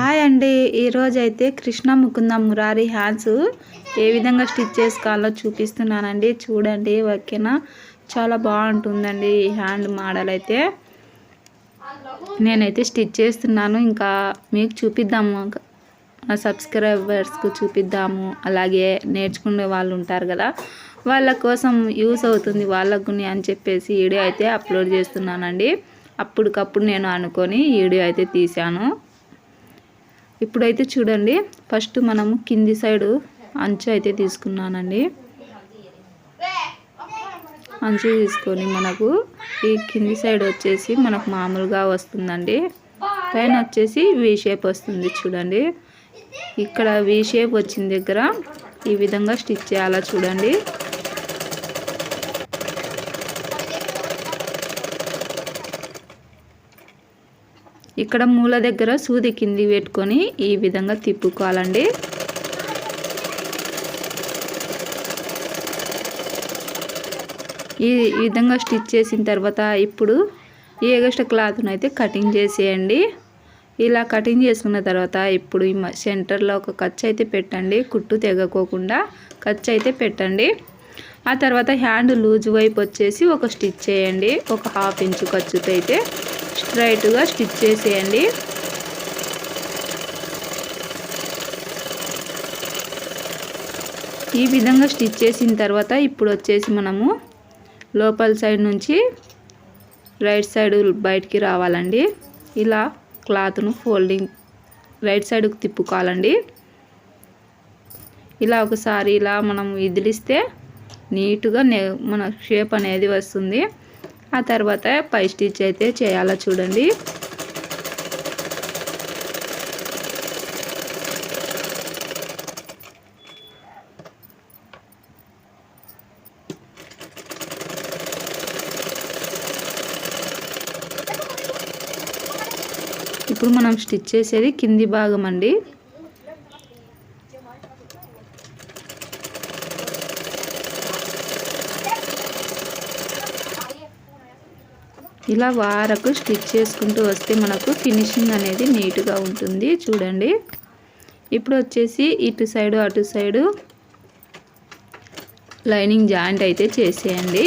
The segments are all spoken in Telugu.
హాయ్ అండి. ఈరోజు అయితే కృష్ణ ముకుంద మురారి హ్యాండ్స్ ఏ విధంగా స్టిచ్ చేసుకోవాలో చూపిస్తున్నానండి. చూడండి ఓకేనా? చాలా బాగుంటుందండి ఈ హ్యాండ్ మోడల్ అయితే. నేనైతే స్టిచ్ చేస్తున్నాను. ఇంకా మీకు చూపిద్దాము. సబ్స్క్రైబర్స్కు చూపిద్దాము. అలాగే నేర్చుకునే వాళ్ళు ఉంటారు కదా వాళ్ళ కోసం యూస్ అవుతుంది వాళ్ళకు అని చెప్పేసి వీడియో అయితే అప్లోడ్ చేస్తున్నానండి. అప్పటికప్పుడు నేను అనుకొని వీడియో అయితే తీశాను. ఇప్పుడైతే చూడండి ఫస్ట్ మనము కింది సైడు అంచు అయితే తీసుకున్నానండి. అంచు తీసుకొని మనకు ఈ కింది సైడ్ వచ్చేసి మనకు మామూలుగా వస్తుందండి. పైన వచ్చేసి వీ షేప్ వస్తుంది చూడండి. ఇక్కడ వి షేప్ వచ్చిన దగ్గర ఈ విధంగా స్టిచ్ చేయాలా చూడండి. ఇక్కడ మూల దగ్గర సూది కింది పెట్టుకొని ఈ విధంగా తిప్పుకోవాలండి. ఈ విధంగా స్టిచ్ చేసిన తర్వాత ఇప్పుడు ఈ ఎగస్ట్రా క్లాత్ను అయితే కటింగ్ చేసేయండి. ఇలా కటింగ్ చేసుకున్న తర్వాత ఇప్పుడు ఈ సెంటర్లో ఒక ఖర్చు అయితే పెట్టండి. కుట్టు తెగకోకుండా ఖర్చు అయితే పెట్టండి. ఆ తర్వాత హ్యాండ్ లూజ్ వైపు వచ్చేసి ఒక స్టిచ్ చేయండి. ఒక హాఫ్ ఇంచు ఖర్చుతో అయితే. స్ట్రైట్గా స్టిచ్ చేసేయండి. ఈ విధంగా స్టిచ్ చేసిన తర్వాత ఇప్పుడు వచ్చేసి మనము లోపల సైడ్ నుంచి రైట్ సైడ్ బయటికి రావాలండి. ఇలా క్లాత్ను ఫోల్డింగ్ రైట్ సైడ్కి తిప్పుకోవాలండి. ఇలా ఒకసారి ఇలా మనం ఇదిలిస్తే నీట్గా మన షేప్ అనేది వస్తుంది. ఆ తర్వాత పై స్టిచ్ అయితే చేయాలా చూడండి. ఇప్పుడు మనం స్టిచ్ చేసేది కింది భాగం అండి. ఇలా వారకు స్టిచ్ చేసుకుంటూ వస్తే మనకు ఫినిషింగ్ అనేది నీట్గా ఉంటుంది. చూడండి. ఇప్పుడు వచ్చేసి ఇటు సైడు అటు సైడు లైనింగ్ జాయింట్ అయితే చేసేయండి.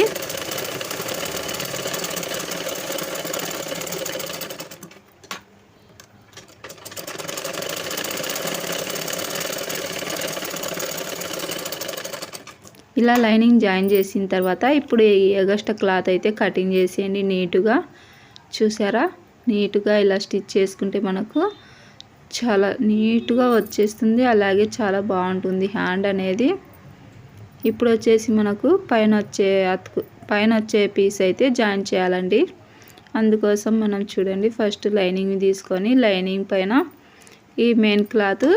ఇలా లైనింగ్ జాయిన్ చేసిన తర్వాత ఇప్పుడు ఎగస్ట క్లాత్ అయితే కటింగ్ చేసేయండి నీటుగా. చూసారా? నీటుగా ఇలా స్టిచ్ చేసుకుంటే మనకు చాలా నీట్గా వచ్చేస్తుంది. అలాగే చాలా బాగుంటుంది హ్యాండ్ అనేది. ఇప్పుడు వచ్చేసి మనకు పైన వచ్చే అతుకు పైన వచ్చే పీస్ అయితే జాయిన్ చేయాలండి. అందుకోసం మనం చూడండి ఫస్ట్ లైనింగ్ తీసుకొని లైనింగ్ పైన ఈ మెయిన్ క్లాత్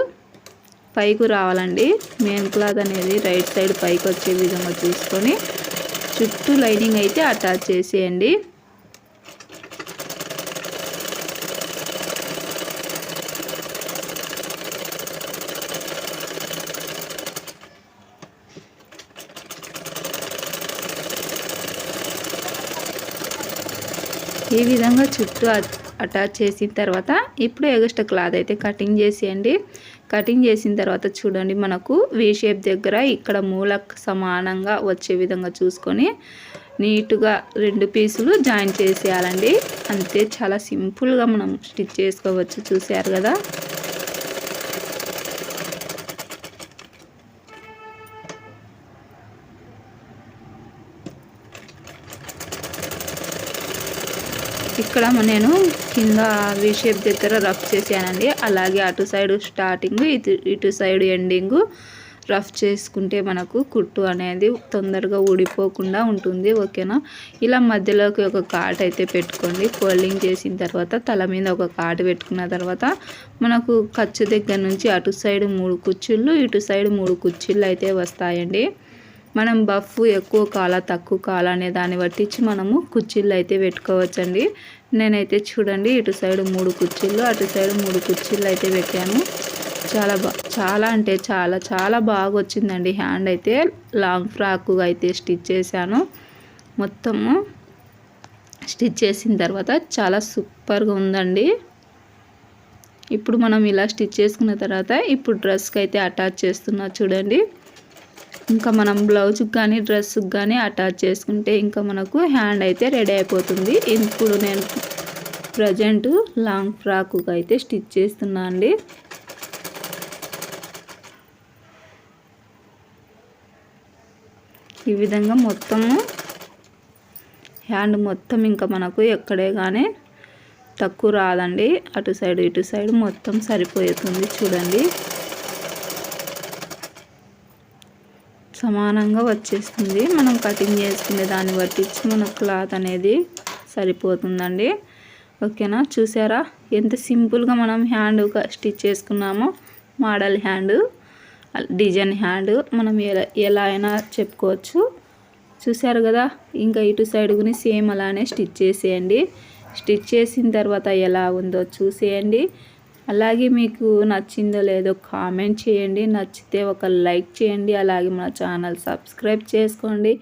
పైకి రావాలండి. మెయిన్ క్లాత్ అనేది రైట్ సైడ్ పైకి వచ్చే విధంగా చూసుకొని చుట్టూ లైనింగ్ అయితే అటాచ్ చేసేయండి. ఈ విధంగా చుట్టూ అటాచ్ చేసిన తర్వాత ఇప్పుడు ఎగస్ట్రా క్లాత్ అయితే కటింగ్ చేసేయండి. కటింగ్ చేసిన తర్వాత చూడండి మనకు వీ షేప్ దగ్గర ఇక్కడ మూలకు సమానంగా వచ్చే విధంగా చూసుకొని నీట్గా రెండు పీసులు జాయిన్ చేసేయాలండి. అంతే చాలా సింపుల్గా మనం స్టిచ్ చేసుకోవచ్చు. చూసారు కదా? ఇక్కడ నేను కింద వి షేప్ దగ్గర రఫ్ చేశానండి. అలాగే అటు సైడ్ స్టార్టింగ్ ఇటు ఇటు సైడ్ ఎండింగ్ రఫ్ చేసుకుంటే మనకు కుట్టు అనేది తొందరగా ఊడిపోకుండా ఉంటుంది. ఓకేనా? ఇలా మధ్యలోకి ఒక కాట్ అయితే పెట్టుకోండి. ఫోల్డింగ్ చేసిన తర్వాత తల మీద ఒక కాటు పెట్టుకున్న తర్వాత మనకు ఖర్చు దగ్గర నుంచి అటు సైడ్ మూడు కుర్చీలు ఇటు సైడ్ మూడు కుర్చీలు అయితే వస్తాయండి. మనం బఫ్ ఎక్కువ కాల తక్కువ కాల అనే దాన్ని బట్టించి మనము కుర్చీలు అయితే పెట్టుకోవచ్చండి. నేనైతే చూడండి ఇటు సైడ్ మూడు కుర్చీలు అటు సైడ్ మూడు కుర్చీలు అయితే పెట్టాను. చాలా బా చాలా అంటే చాలా చాలా బాగా వచ్చిందండి హ్యాండ్ అయితే. లాంగ్ ఫ్రాక్ అయితే స్టిచ్ చేశాను. మొత్తము స్టిచ్ చేసిన తర్వాత చాలా సూపర్గా ఉందండి. ఇప్పుడు మనం ఇలా స్టిచ్ చేసుకున్న తర్వాత ఇప్పుడు డ్రెస్కి అయితే అటాచ్ చేస్తున్నా చూడండి. ఇంకా మనం బ్లౌజ్కి కానీ డ్రెస్కి కానీ అటాచ్ చేసుకుంటే ఇంకా మనకు హ్యాండ్ అయితే రెడీ అయిపోతుంది. ఇప్పుడు నేను ప్రజెంట్ లాంగ్ ఫ్రాకు అయితే స్టిచ్ చేస్తున్నా అండి. ఈ విధంగా మొత్తము హ్యాండ్ మొత్తం ఇంకా మనకు ఎక్కడే కానీ తక్కువ రాదండి. అటు సైడ్ ఇటు సైడ్ మొత్తం సరిపోతుంది చూడండి. సమానంగా వచ్చేస్తుంది. మనం కటింగ్ చేసుకునే దాన్ని బట్టి మన క్లాత్ అనేది సరిపోతుందండి. ఓకేనా? చూసారా? ఎంత సింపుల్గా మనం హ్యాండ్ స్టిచ్ చేసుకున్నామో మోడల్ హ్యాండ్ డిజైన్ హ్యాండ్ మనం ఎలా ఎలా అయినా చెప్పుకోవచ్చు. చూసారు కదా? ఇంకా ఇటు సైడ్ కూడా సేమ్ అలానే స్టిచ్ చేసేయండి. స్టిచ్ చేసిన తర్వాత ఎలా ఉందో చూసేయండి. అలాగే మీకు నచ్చిందో లేదో కామెంట్ చేయండి. నచ్చితే ఒక లైక్ చేయండి. అలాగే మన ఛానల్ సబ్స్క్రైబ్ చేసుకోండి.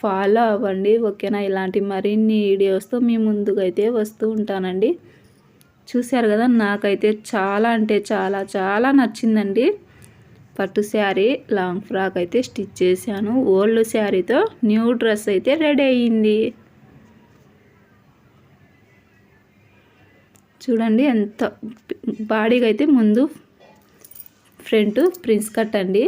ఫాలో అవ్వండి. ఓకేనా? ఇలాంటి మరిన్ని వీడియోస్తో మీ ముందుకైతే వస్తూ ఉంటానండి. చూశారు కదా? నాకైతే చాలా అంటే చాలా చాలా నచ్చిందండి. పట్టు శారీ లాంగ్ ఫ్రాక్ అయితే స్టిచ్ చేశాను. ఓల్డ్ శారీతో న్యూ డ్రెస్ అయితే రెడీ అయ్యింది. చూడండి ఎంత బాడీకి అయితే ముందు ఫ్రంట్ ప్రిన్స్ కట్ అండి.